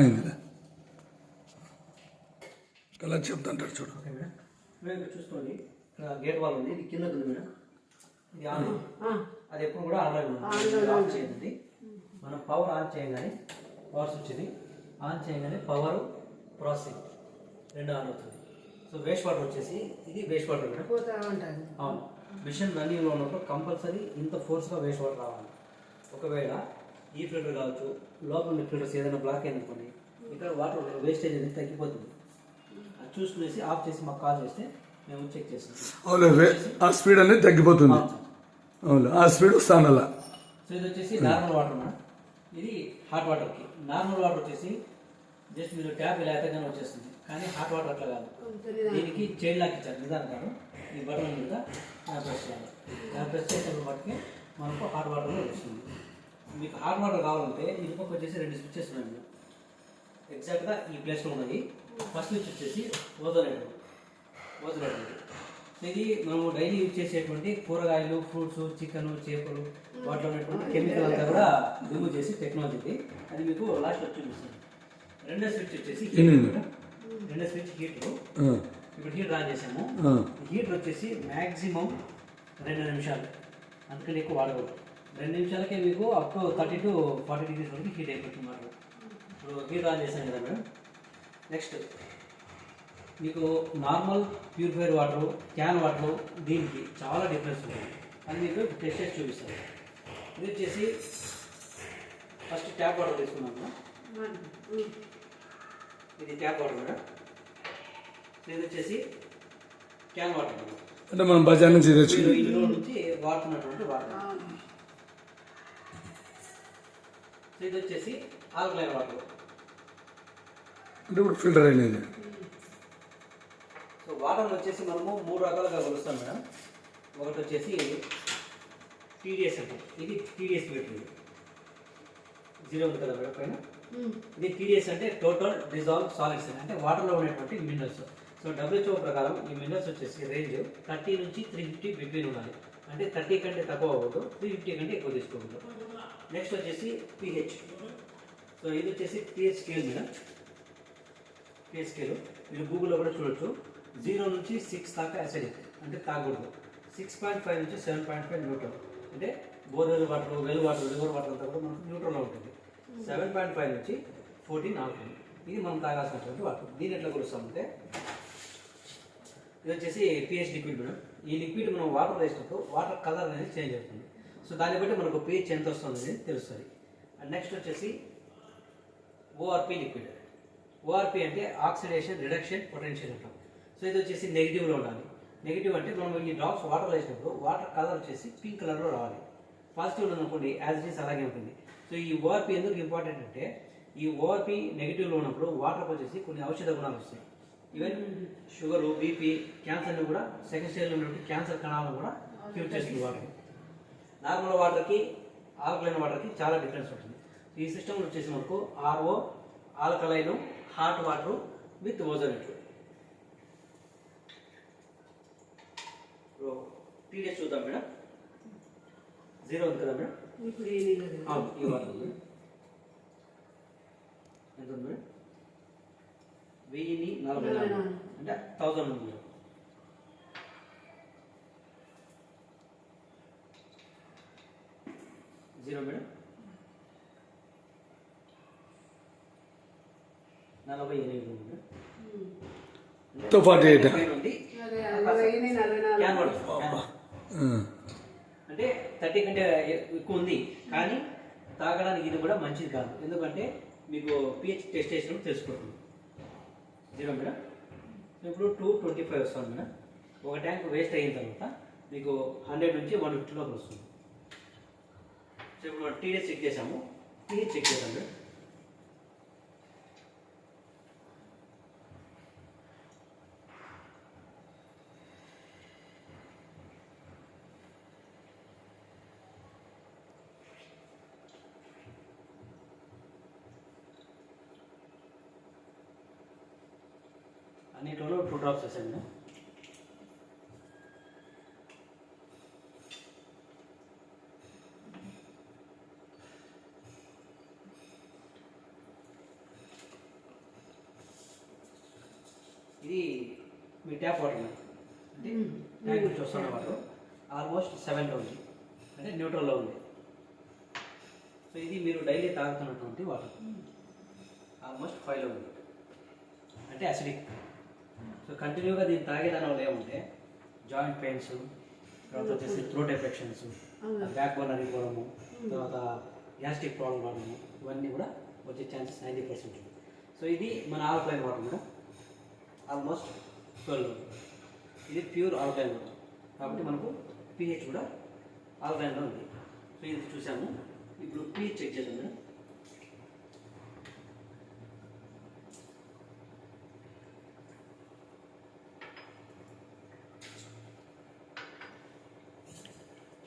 అయింది కలర్ చెప్తుంటారు చూడు. చూసుకోండి. ఇక్కడ గేట్ వాల్ ఉంది. ఇది కింద ఉంది మేడం. ఇది ఆన్. అది ఎప్పుడు కూడా ఆన్లైన్ ఉంది. ఆఫ్ చేయండి. మనం పవర్ ఆన్ చేయగానే పవర్ స్విచ్ ఇది ఆన్ చేయగానే పవర్ ప్రాసెసింగ్. రెండు ఆన్ అవుతుంది. సో వేస్ట్ వాటర్ వచ్చేసి ఇది వేస్ట్ వాటర్ మేడం. అవును. మిషన్ రన్నింగ్లో ఉన్నప్పుడు కంపల్సరీ ఇంత ఫోర్స్గా వేస్ట్ వాటర్ రావాలి. ఒకవేళ ఈ ఫిల్టర్ కావచ్చు లోపల ఉన్న ఫిల్టర్స్ ఏదైనా బ్లాక్ అయిందనుకోండి ఇక్కడ వాటర్ వేస్టేజ్ అనేది తగ్గిపోతుంది. అది చూసుకునేసి ఆఫ్ చేసి మాకు కాల్ చేస్తే మేము చెక్ చేస్తాం. ఆ స్పీడ్ అనేది తగ్గిపోతుంది. అవును ఆ స్పీడ్ వస్తాను అలా. సో ఇది వచ్చేసి నార్మల్ వాటర్ మేడం ఇది హాట్ వాటర్కి నార్మల్ వాటర్ వచ్చేసి జస్ట్ మీరు ట్యాప్ ఇలా ఎత్తగానే వచ్చేస్తుంది. కానీ హాట్ వాటర్ అట్లా కాదు. దీనికి చైన్ లాక్ ఇచ్చారు. కాదు. ఈ బటన్ మీద ప్రెస్ చేయాలి. ప్రెస్ చేసినప్పుడు మట్టుకి మనకు హాట్ వాటర్ వస్తుంది. మీకు హాట్ వాటర్ కావాలంటే ఇది పక్క వచ్చేసి రెండు స్విచ్చెస్ ఉన్నాయి ఎగ్జాక్ట్గా ఈ ప్లేస్లో ఉన్నాయి. ఫస్ట్ స్విచ్ వచ్చేసి ఓజోనేటర్ ఓజోనేటర్ ఇది మనము డైలీ యూజ్ చేసేటువంటి కూరగాయలు ఫ్రూట్స్ చికెన్ చేపలు వాటిలో ఉన్నటువంటి కెమికల్ అంతా కూడా రిమూవ్ చేసి టెక్నాలజీ అది మీకు లాస్ట్లో చూపిస్తుంది రెండో స్విచ్ వచ్చేసి. రెండో స్విచ్ హీట్ ఆ, ఇప్పుడు హీట్ ఆన్ చేసాము. హీటర్ వచ్చేసి మ్యాక్సిమం రెండు నిమిషాలు. అందుకని ఎక్కువ వాడకూడదు. రెండు నిమిషాలకే మీకు up to thirty to forty degrees వరకు హీట్ అయిపోతుంది మాట. ఇప్పుడు హీటర్ ఆన్ చేసాం కదా మేడం నెక్స్ట్ మీకు normal purifier water can water దీనికి చాలా డిఫరెన్స్ ఉంటుంది అది మీకు టెస్ట్ చేసి చూపిస్తాను. ఇది వచ్చేసి ఫస్ట్ ట్యాప్ వాటర్ తీసుకున్నాము ఇది ట్యాప్ వాటర్ మేడం ఇది వచ్చేసి క్యాన్ వాటర్ అంటే మనం బజార్ నుంచి వాడుతున్నటువంటి వాటర్ ఇది వచ్చేసి ఆల్కలైన్ వాటర్. అంటే ఇప్పుడు ఫిల్టర్ అయినది. సో వాటర్ వచ్చేసి మనము మూడు రకాలుగా కొలుస్తాం మేడం. ఒకటి వచ్చేసి టీడీఎస్ అంటాం ఇది టీడీఎస్ పెట్టింది జీరో ఉంది కదా మేడం పైన? ఇది టీడీఎస్ అంటే టోటల్ డిజాల్వ్ సాలిడ్స్ అంటే వాటర్లో ఉన్నటువంటి మినరల్స్ సో డబ్ల్యూహెచ్ఓ ప్రకారం ఈ మినరల్స్ వచ్చేసి రేంజ్ థర్టీ నుంచి త్రీ ఫిఫ్టీ బిట్వీన్ ఉండాలి. అంటే థర్టీ కంటే తక్కువ అవ్వదు త్రీ ఫిఫ్టీ కంటే ఎక్కువ తీసుకోవద్దు నెక్స్ట్ వచ్చేసి పిహెచ్ సో ఇది వచ్చేసి pH scale madam pH scale మీరు గూగుల్లో కూడా చూడొచ్చు. జీరో నుంచి సిక్స్ దాకా అసిడిక్ అంటే తాగకూడదు. సిక్స్ పాయింట్ ఫైవ్ నుంచి సెవెన్ పాయింట్ ఫైవ్ న్యూట్రల్ అంటే borewell water well water river water అంతా కూడా మనకు న్యూట్రల్లో ఉంటుంది. సెవెన్ పాయింట్ ఫైవ్ నుంచి ఫోర్టీన్ అవుతుంది ఇది మనం తాగాల్సినటువంటి వాటర్. దీని ఎట్లా కొలుస్తామంటే ఇది వచ్చేసి పిహెచ్ లిక్విడ్ మేడం ఈ లిక్విడ్ మనం వాటర్ వేసినప్పుడు వాటర్ కలర్ అనేది చేంజ్ అవుతుంది. సో దాన్ని బట్టి మనకు పిహెచ్ ఎంత వస్తుంది అనేది తెలుస్తుంది. అండ్ నెక్స్ట్ వచ్చేసి ఓఆర్పి లిక్విడ్. ఓఆర్పి అంటే ఆక్సిడేషన్ రిడక్షన్ పొటెన్షియల్ అంటాం. సో ఇది వచ్చేసి నెగిటివ్లో ఉండాలి. నెగిటివ్ అంటే మనం ఈ డ్రాప్స్ వాటర్ వేసినప్పుడు వాటర్ కలర్ వచ్చేసి పింక్ కలర్లో రావాలి. పాజిటివ్ అనుకోండి యాజ్ ఇట్ ఈస్ అలాగే ఉంటుంది. సో ఈ ఓఆర్పి ఎందుకు ఇంపార్టెంట్ అంటే ఈ ఓఆర్పి నెగిటివ్లో ఉన్నప్పుడు వాటర్ వచ్చేసి కొన్ని ఔషధ గుణాలు వస్తాయి. ఈవెన్ షుగర్ బీపీ క్యాన్సర్ని కూడా సెకండ్ స్టేజ్లో ఉన్నటువంటి క్యాన్సర్ కణాలను కూడా క్యూర్ చేస్తుంది వాటర్ నార్మల్ వాటర్కి ఆల్కలైన్ వాటర్కి చాలా డిఫరెన్స్ ఉంటుంది. ఈ సిస్టమ్ వచ్చేసి మనకు RO alkaline hot water with ozonate TDS చూద్దాం మేడం. జీరో ఉంది కదా మేడం? ఇప్పుడు అవును ఈ వాటర్ ఎంత ఉంది మేడం? వెయ్యిని నలభై నాలుగు. అంటే థౌజండ్ ఉంది మేడం జీరో మేడం? నలభై ఎనిమిది ఉంది తో. అంటే థర్టీ కంటే ఎక్కువ ఉంది. కానీ తాగడానికి ఇది కూడా మంచిది కాదు. ఎందుకంటే మీకు పిహెచ్ టెస్ట్ చేసినప్పుడు తెలిసిపోతుంది. Zero madam. ఇప్పుడు టూ ట్వంటీ ఫైవ్ వస్తుంది మేడం. ఒక ట్యాంక్ వేస్ట్ అయిన తర్వాత మీకు హండ్రెడ్ నుంచి వన్ ఫిఫ్టీ లోపల వస్తుంది. సో ఇప్పుడు టీడీ చెక్ చేసాము పిహెచ్ చెక్ చేసాం మేడం. అన్నిటిలో టూ డ్రాప్స్ వేసాను మేడం ఇది మీ ట్యాప్ వాటర్ అంటే ట్యాంక్ నుంచి వస్తున్న వాటర్. ఆల్మోస్ట్ సెవెన్లో ఉంది. అంటే న్యూట్రల్లో ఉంది. సో ఇది మీరు డైలీ తాగుతున్నటువంటి వాటర్. ఆల్మోస్ట్ ఫైవ్లో ఉంది. అంటే అసిడిక్ సో కంటిన్యూగా దీన్ని తాగేదాని వల్ల ఏమంటే జాయింట్ పెయిన్స్ తర్వాత వచ్చేసి థ్రోట్ ఎఫెక్షన్స్ బ్యాక్ బోన్ అరిగిపోవడము తర్వాత గ్యాస్ట్రిక్ ప్రాబ్లం రావడము ఇవన్నీ కూడా వచ్చే ఛాన్సెస్ నైంటీ పర్సెంట్ సో ఇది మన alkaline water madam. Almost twelve ఇది ప్యూర్ ఆల్కలైన్ వాటర్ కాబట్టి మనకు పిహెచ్ కూడా ఆల్కలైన్లో ఉంది. సో ఇది చూసాము. ఇప్పుడు పిహెచ్ చెక్ చేద్దాం మేడం.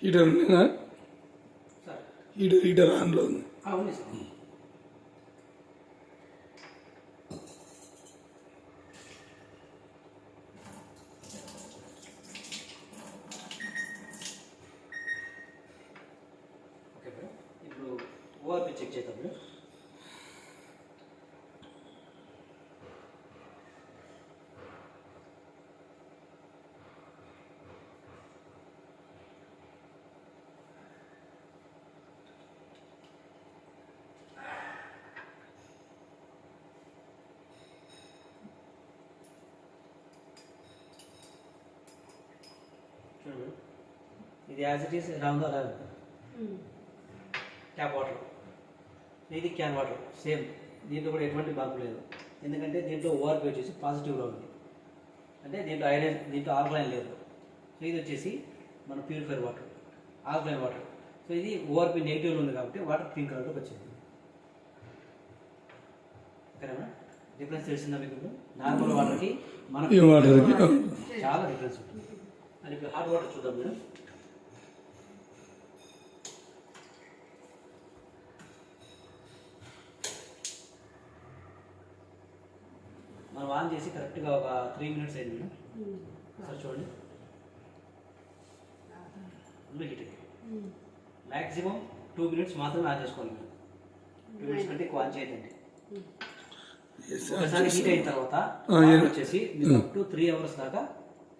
హీటర్ ఉందా. సార్. హీటర్ హీటర్ ఆన్లో ఉంది ఇప్పుడు ఓఆర్పి చెక్ చేద్దాం ఇది యాజ్ ఇట్ ఈస్ అలాగే ఉంది. ట్యాప్ వాటర్ ఇది క్యాన్ వాటర్ సేమ్ దీంట్లో కూడా ఎటువంటి మార్పు లేదు. ఎందుకంటే దీంట్లో ఓఆర్పి వచ్చేసి పాజిటివ్లో ఉంది. అంటే దీంట్లో ఐరన్ దీంట్లో ఆల్కలైన్ లేదు. సో ఇది వచ్చేసి మన purifier water alkaline water so ఇది ఓఆర్పి నెగిటివ్లో ఉంది కాబట్టి వాటర్ పింక్ కలర్లోకి వచ్చింది. ఓకేనా? డిఫరెన్స్ తెలిసిందా మీకు నార్మల్ వాటర్కి మన చాలా డిఫరెన్స్ ఉంటుంది. అని ఇప్పుడు హాట్ వాటర్ చూద్దాం మేడం మనం ఆన్ చేసి కరెక్ట్గా ఒక త్రీ మినిట్స్ అయింది మేడం. సార్ చూడండి. Full heat maximum two minutes మాత్రమే ఆన్ చేసుకోవాలి మేడం. టూ మినిట్స్ కంటే ఎక్కువ ఆన్ చేయదండి ఒకసారి హీట్ అయిన తర్వాత వచ్చేసి టు త్రీ అవర్స్ దాకా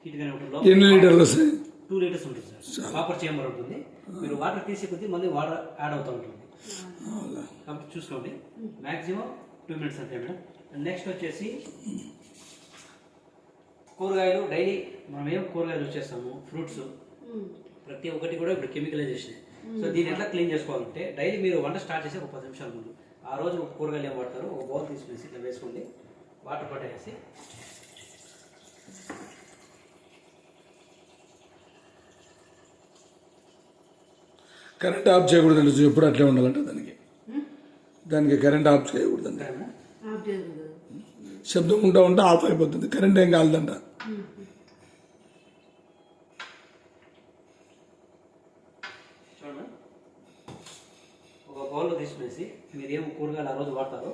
ఎన్ని లీటర్లు వస్తాయి? టూ లీటర్స్ ఉంటుంది సార్. కాపర్ చేంబర్ ఉంటుంది. మీరు వాటర్ తీసే కొద్దీ మళ్ళీ వాటర్ యాడ్ అవుతూ ఉంటుంది. కాబట్టి చూసుకోండి. మ్యాక్సిమం టూ మినిట్స్ అంతే మేడం. నెక్స్ట్ వచ్చేసి కూరగాయలు డైలీ మనం ఏం కూరగాయలు యూజ్ చేస్తాము? ఫ్రూట్స్ ప్రతి ఒక్కటి కూడా ఇప్పుడు కెమికలైజేషన్ సో దీన్ని ఎట్లా క్లీన్ చేసుకోవాలంటే డైలీ మీరు వంట స్టార్ట్ చేసి ఒక పది నిమిషాల ముందు. ఆ రోజు ఒక కూరగాయలు ఏం వాడతారు ఒక బౌల్ తీసుకునేసి ఇట్లా వేసుకోండి. వాటర్ పట్టేసి. కరెంట్ ఆఫ్ చేయకూడదండి ఎప్పుడు అట్లే ఉండాలంట దానికి. దానికి కరెంట్ ఆఫ్ చేయకూడదండి శబ్దం ఉంటా ఉంటే ఆఫ్ అయిపోతుంది. కరెంట్ ఏం కాలదంట. చూడండి. ఒక బౌల్లో తీసుకునేసి మీరు ఏం కూరగాయలు ఆ రోజు వాడతారో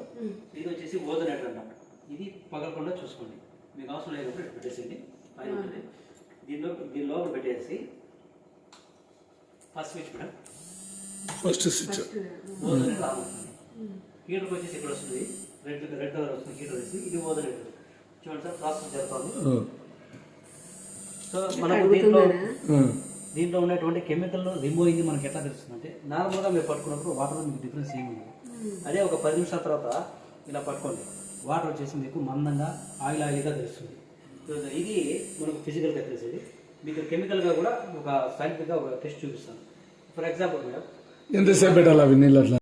ఇది వచ్చేసి ఓజనేటర్ అంటాం. ఇది పగలకుండా చూసుకోండి. మీకు అవసరం లేనప్పుడు పెట్టేసేయండి. పైన ఉంటుంది. దీనిలో దీని లోపల పెట్టేసి first switch madam first switch హీటర్కి వచ్చేసి ఇక్కడ వస్తుంది. రెడ్ రెడ్ కలర్ వస్తుంది హీటర్ వచ్చి ఇది ఓజనేటర్ చూడండి సార్ ప్రాసెస్ జరుగుతుంది సో మనకు దీంట్లో దీంట్లో ఉన్నటువంటి కెమికల్ రిమూవ్ అయింది మనకి ఎట్లా తెలుస్తుంది అంటే నార్మల్గా మీరు పట్టుకున్నప్పుడు వాటర్లో మీకు డిఫరెన్స్ ఏమి ఉండదు. అదే ఒక పది నిమిషాల తర్వాత ఇలా పట్టుకోండి. వాటర్ వచ్చేసి మీకు మందంగా ఆయిల్ ఆయిల్గా తెలుస్తుంది. ఇది మనకు ఫిజికల్గా తెలిసేది మీకు కెమికల్గా కూడా ఒక సైంటిఫిక్గా ఒక టెస్ట్ చూపిస్తాను. ఫర్ ఎగ్జాంపుల్ మేడం ఎంతసేపు పెట్టాలి అవి నీళ్ళు అట్లా?